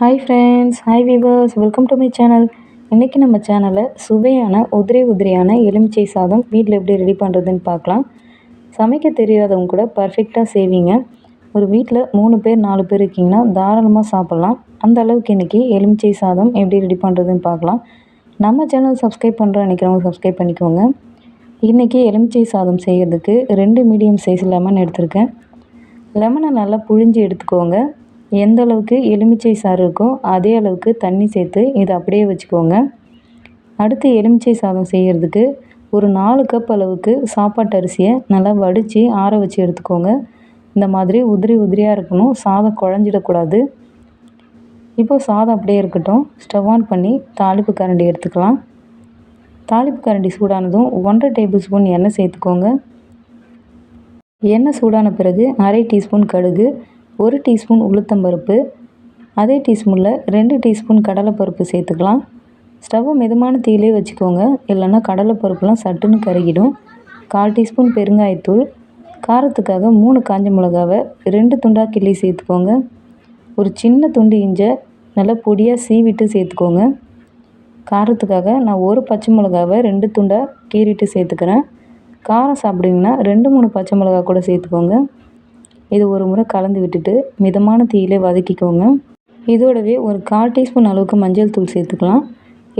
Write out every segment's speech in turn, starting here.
Hi friends hi viewers welcome to my channel இன்றைக்கி நம்ம சேனலில் சுவையான உதிரி உதிரியான எலுமிச்சை சாதம் வீட்டில் எப்படி ரெடி பண்ணுறதுன்னு பார்க்கலாம். சமைக்க தெரியாதவங்க கூட பர்ஃபெக்டாக செய்வீங்க. ஒரு வீட்டில் மூணு பேர் நாலு பேர் இருக்கீங்கன்னா தாராளமாக சாப்பிட்லாம். அந்த அளவுக்கு இன்றைக்கி எலுமிச்சை சாதம் எப்படி ரெடி பண்ணுறதுன்னு பார்க்கலாம். நம்ம சேனல் சப்ஸ்கிரைப் பண்ணுறோம் நினைக்கிறவங்க சப்ஸ்கிரைப் பண்ணிக்கோங்க. இன்றைக்கி எலுமிச்சை சாதம் செய்கிறதுக்கு ரெண்டு மீடியம் சைஸ் லெமன் எடுத்திருக்கேன். லெமனை நல்லா புழிஞ்சு எடுத்துக்கோங்க. எந்த அளவுக்கு எலுமிச்சை சாறு இருக்கோ அதே அளவுக்கு தண்ணி சேர்த்து இதை அப்படியே வச்சுக்கோங்க. அடுத்து எலுமிச்சை சாதம் செய்கிறதுக்கு ஒரு நாலு கப் அளவுக்கு சாப்பாட்டு அரிசியை நல்லா வடித்து ஆற வச்சு எடுத்துக்கோங்க. இந்த மாதிரி உதிரி உதிரியாக இருக்கணும். சாதம் குழஞ்சிடக்கூடாது. இப்போது சாதம் அப்படியே இருக்கட்டும். ஸ்டவ் ஆன் பண்ணி தாளிப்பு கரண்டி எடுத்துக்கலாம். தாளிப்பு கரண்டி சூடானதும் ஒன்றரை டேபிள் ஸ்பூன் எண்ணெய் சேர்த்துக்கோங்க. எண்ணெய் சூடான பிறகு அரை டீஸ்பூன் கடுகு ஒரு டீஸ்பூன் உளுத்தம்பருப்பு அதே டீஸ்பூனில் ரெண்டு டீஸ்பூன் கடலைப்பருப்பு சேர்த்துக்கலாம். ஸ்டவ்வை மிதமான தீயிலே வச்சுக்கோங்க. இல்லைன்னா கடலைப்பருப்புலாம் சட்டுன்னு கருகிடும். கால் டீஸ்பூன் பெருங்காயத்தூள் காரத்துக்காக மூணு காஞ்ச மிளகாவை ரெண்டு துண்டாக கிள்ளி சேர்த்துக்கோங்க. ஒரு சின்ன துண்டு இஞ்சை நல்லா பொடியாக சீவிட்டு சேர்த்துக்கோங்க. காரத்துக்காக நான் ஒரு பச்சை மிளகாவை ரெண்டு துண்டாக கீறிட்டு சேர்த்துக்கிறேன். காரம் சாப்பிடுங்கன்னா ரெண்டு மூணு பச்சை மிளகா கூட சேர்த்துக்கோங்க. இது ஒரு முறை கலந்து விட்டுட்டு மிதமான தீயிலே வதக்கிக்கோங்க. இதோடவே ஒரு கால் டீஸ்பூன் அளவுக்கு மஞ்சள் தூள் சேர்த்துக்கலாம்.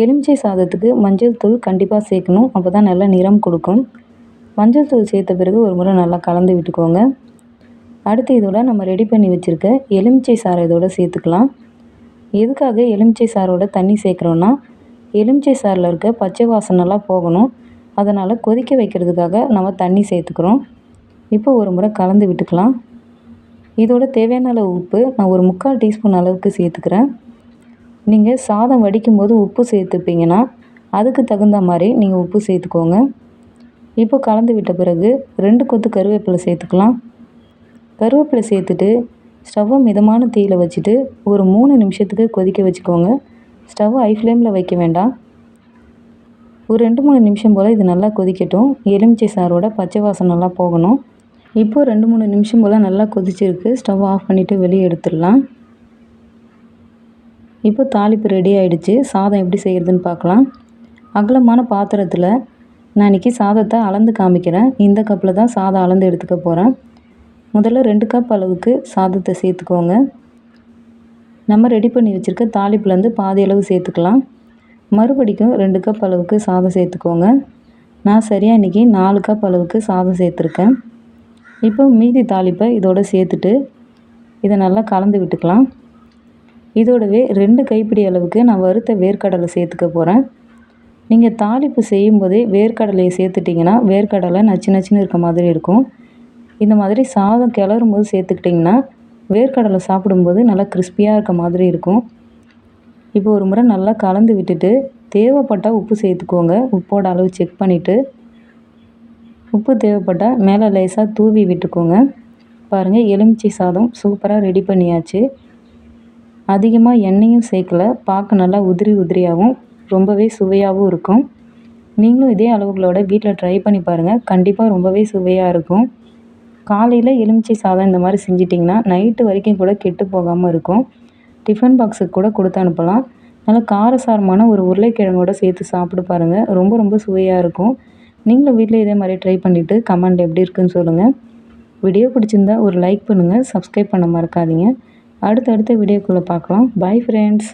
எலுமிச்சை சாதத்துக்கு மஞ்சள் தூள் கண்டிப்பாக சேர்க்கணும். அப்போ தான் நல்லா நிறம் கொடுக்கும். மஞ்சள் தூள் சேர்த்த பிறகு ஒரு முறை நல்லா கலந்து விட்டுக்கோங்க. அடுத்து இதோட நம்ம ரெடி பண்ணி வச்சுருக்க எலுமிச்சை சாறை இதோட சேர்த்துக்கலாம். எதுக்காக எலுமிச்சை சாரோட தண்ணி சேர்க்குறோன்னா எலுமிச்சை சாரில் இருக்க பச்சை வாசனெல்லாம் போகணும். அதனால் கொதிக்க வைக்கிறதுக்காக நம்ம தண்ணி சேர்த்துக்கிறோம். இப்போ ஒரு முறை கலந்து விட்டுக்கலாம். இதோட தேவையான அளவு உப்பு நான் ஒரு முக்கால் டீஸ்பூன் அளவுக்கு சேர்த்துக்கிறேன். நீங்கள் சாதம் வடிக்கும் போது உப்பு சேர்த்துப்பீங்கன்னா அதுக்கு தகுந்த மாதிரி நீங்கள் உப்பு சேர்த்துக்கோங்க. இப்போ கலந்து விட்ட பிறகு ரெண்டு கொத்து கருவேப்பிலை சேர்த்துக்கலாம். கருவேப்பிலை சேர்த்துட்டு ஸ்டவ்வை மிதமான தீயில் வச்சுட்டு ஒரு மூணு நிமிஷத்துக்கு கொதிக்க வச்சுக்கோங்க. ஸ்டவ் ஐ ஃப்ளேமில் வைக்க வேண்டாம். ஒரு ரெண்டு மூணு நிமிஷம் போல் இது நல்லா கொதிக்கட்டும். எலுமிச்சை சாரோட பச்சை வாசம் நல்லா போகணும். இப்போது ரெண்டு மூணு நிமிஷம் போல் நல்லா கொதிச்சிருக்கு. ஸ்டவ் ஆஃப் பண்ணிவிட்டு வெளியே எடுத்துடலாம். இப்போ தாளிப்பு ரெடி ஆகிடுச்சு சாதம் எப்படி செய்கிறதுன்னு பார்க்கலாம். அகலமான பாத்திரத்தில் நான் இன்றைக்கி சாதத்தை அளந்து காமிக்கிறேன். இந்த கப்பில் தான் சாதம் அளந்து எடுத்துக்க போகிறேன் முதல்ல ரெண்டு கப் அளவுக்கு சாதத்தை சேர்த்துக்கோங்க. நம்ம ரெடி பண்ணி வச்சுருக்க தாளிப்புலேருந்து பாதி அளவு சேர்த்துக்கலாம். மறுபடிக்கும் ரெண்டு கப் அளவுக்கு சாதம் சேர்த்துக்கோங்க. நான் சரியாக இன்றைக்கி நாலு கப் அளவுக்கு சாதம் சேர்த்துருக்கேன். இப்போ மீதி தாளிப்பை இதோடு சேர்த்துட்டு இதை நல்லா கலந்து விட்டுக்கலாம். இதோடவே ரெண்டு கைப்பிடி அளவுக்கு நான் வறுத்த வேர்க்கடலை சேர்த்துக்க போகிறேன் நீங்கள் தாளிப்பு செய்யும் போதே வேர்க்கடலையை சேர்த்துட்டிங்கன்னா வேர்க்கடலை நச்சு நச்சுன்னு இருக்க மாதிரி இருக்கும். இந்த மாதிரி சாதம் கிளறும் போது சேர்த்துக்கிட்டிங்கன்னா வேர்க்கடலை சாப்பிடும்போது நல்லா கிறிஸ்பியாக இருக்க மாதிரி இருக்கும். இப்போ ஒரு முறை நல்லா கலந்து விட்டுட்டு தேவைப்பட்டால் உப்பு சேர்த்துக்கோங்க. உப்போட அளவு செக் பண்ணிவிட்டு உப்பு தேவைப்பட்டால் மேலே லேசாக தூவி விட்டுக்கோங்க. பாருங்கள் எலுமிச்சை சாதம் சூப்பராக ரெடி பண்ணியாச்சு. அதிகமாக எண்ணெயும் சேர்க்கல. பார்க்க நல்லா உதிரி உதிரியாகவும் ரொம்பவே சுவையாகவும் இருக்கும். நீங்களும் இதே அளவுகளோட வீட்டில் ட்ரை பண்ணி பாருங்கள் கண்டிப்பாக ரொம்பவே சுவையாக இருக்கும். காலையில் எலுமிச்சை சாதம் இந்த மாதிரி செஞ்சிட்டிங்கன்னா நைட்டு வரைக்கும் கூட கெட்டு போகாமல் இருக்கும். டிஃபன் பாக்ஸுக்கு கூட கொடுத்து அனுப்பலாம். நல்லா காரசாரமான ஒரு உருளைக்கிழங்கோட சேர்த்து சாப்பிட்டு பாருங்கள் ரொம்ப ரொம்ப சுவையாக இருக்கும். நீங்களும் வீட்டில் இதே மாதிரி ட்ரை பண்ணிவிட்டு கமெண்ட் எப்படி இருக்குன்னு சொல்லுங்கள் வீடியோ பிடிச்சிருந்தா ஒரு லைக் பண்ணுங்கள் சப்ஸ்கிரைப் பண்ண மறக்காதீங்க. அடுத்தடுத்த வீடியோக்குள்ளே பார்க்கலாம். Bye friends